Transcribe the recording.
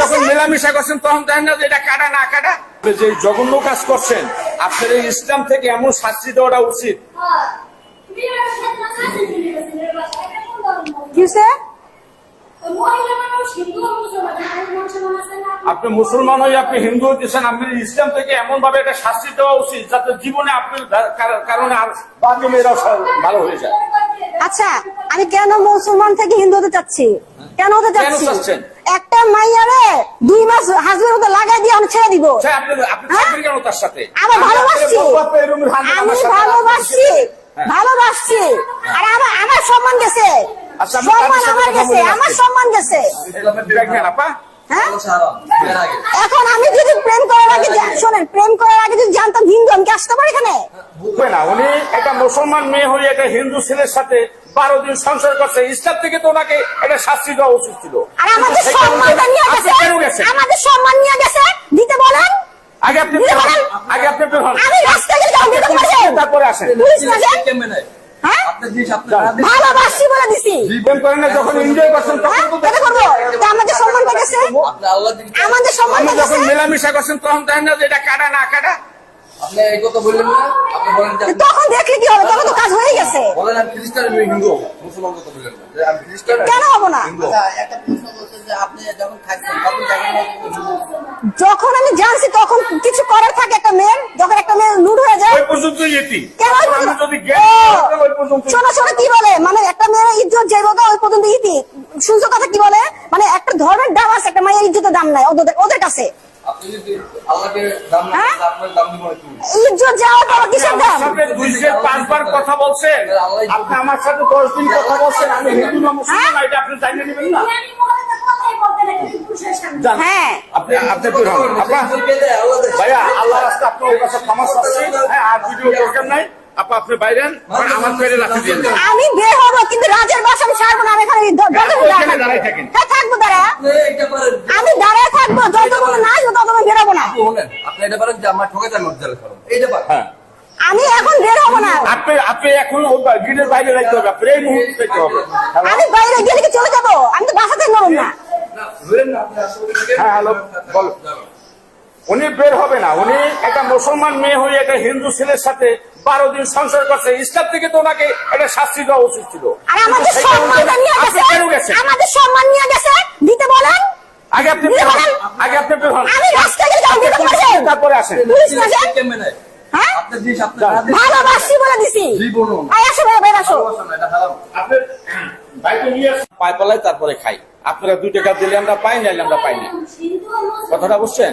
যখন মেলামেশা করছেন তখন দেখেন না যে এটা কাটা না কাটা। আপনি যে জঘন্য কাজ করছেন আপনার এই ইসলাম থেকে এমন শাস্তি দেওয়াটা উচিত। আপনি মুসলমান হয়ে আপনি হিন্দু হইতেছেন আপনি ইসলাম থেকে এমন ভাবে একটা শাস্তি দেওয়া উচিত যাতে জীবনে আপনার কারণে আর বাকি মেয়েরাও ভালো হয়ে যায়। আচ্ছা আমি কেন মুসলমান থেকে হিন্দু হতে চাচ্ছি? কেন হতে চাচ্ছেন? একটা মাইয়ারে দুই মাস হাজবেন্ড মতো লাগাই দিয়ে আমি ছেড়ে দিব। আপনি আপনি হ্যাঁ? আমার ভালোবাসছি। আমি ভালোবাসছি। হ্যাঁ। ভালোবাসছি। আর আমার আমার সম্মান গেছে। আচ্ছা, সম্মান আমার গেছে। আমার সম্মান গেছে। হ্যাঁ? এখন আমি যদি প্রেম করার আগে শোনেন প্রেম করার আগে যদি জানতাম হিন্দু আমি কি আসতে পারি এখানে বুঝবে না উনি একটা মুসলমান মেয়ে হয়ে একটা হিন্দু ছেলের সাথে বারো দিন সংসার করছে। ইসলাম থেকে তো ওনাকে একটা শাস্তি দেওয়া উচিত ছিল। আমাদের সম্মান নিয়ে গেছে। দিতে বলেন। আগে আপনি। আগে আপনি তারপরে আসেন। হ্যাঁ? ভালোবাসছি বলে দিছি। প্রেম করেন না যখন এনজয় করছেন হ্যাঁ? তখন তো এটা করব আমাদের সম্মানটা গেছে। আমাদের সম্মানটা যখন মেলামেশা করছেন তখন দেখেন না যে এটা কাটা না কাটা। আপনি এই কথা বললেন না? যে তখন দেখলে কি হবে? তখন তো কাজ হয়ে গেছে। বলেন আমি খ্রিস্টান হিন্দু মুসলমান কথা বললেন আমি খ্রিস্টান কেন হব না? আচ্ছা, একটা প্রশ্ন করছে যে আপনি যখন খাচ্ছেন তখন যখন আমি জানছি তখন কিছু করার থাকে একটা মেয়ের যখন একটা মেয়ে লুড হয়ে যায়। পর্যন্ত শোনো শোনো কি বলে? মানে একটা মেয়ের ইজ্জত যাইব তো ওই পর্যন্ত ইতি। শুনছো কথা কি বলে? মানে একটা ধর্মের দাম আছে একটা মায়ের ইজ্জতের দাম নাই ওদের ওদের কাছে আপনি যদি আল্লাহকে দাম না হ্যাঁ? দেন, আপনার দাম দিব একটু ইজ্জত যাওয়ার পর কিসের দাম? পাঁচবার কথা বলছেন। আপনি আমার সাথে দশ দিন কথা বলছেন আমি হিন্দু না মুসলমান এটা আপনি জানিয়ে নেবেন না? হ্যাঁ আপনি আপনি বের হ্যাঁ আমার পেরে দিয়ে আমি হব কিন্তু রাজের বাসা আমি ছাড়বো না এখানে থাকব। থাকেন। হ্যাঁ থাকব দাঁড়া। আমি দাঁড়ায় থাকব যতক্ষণ না আসব ততক্ষণ বেরোবো না। এটা যে আমার ঠকে যান এইটা পারেন হ্যাঁ। আমি এখন বের হব না। আপনি আপনি এখন বাইরে রাখতে হবে আপনি এই মুহূর্তে রাখতে হবে। আমি বাইরে গেলে কি চলে যাব। আমি তো বাসাতে নরম না। না ধরেন না আপনি আসলে থেকে হ্যাঁ, হ্যালো, বলো। উনি বের হবে না। উনি একটা মুসলমান মেয়ে হয়ে একটা হিন্দু ছেলের সাথে বারো দিন সংসার করছে। ইসলাম থেকে তো ওনাকে একটা শাস্তি দেওয়া উচিত ছিল। আগে আপনি বের হন। আগে আপনি তারপরে আসেন। পুলিশ হ্যাঁ? বলে দিছি। আয় আসো ভাই আসো। পায় পালাই তারপরে খাই। আপনারা দুই টাকা দিলে আমরা পাই নাইলে আমরা পাই না। কথাটা বুঝছেন?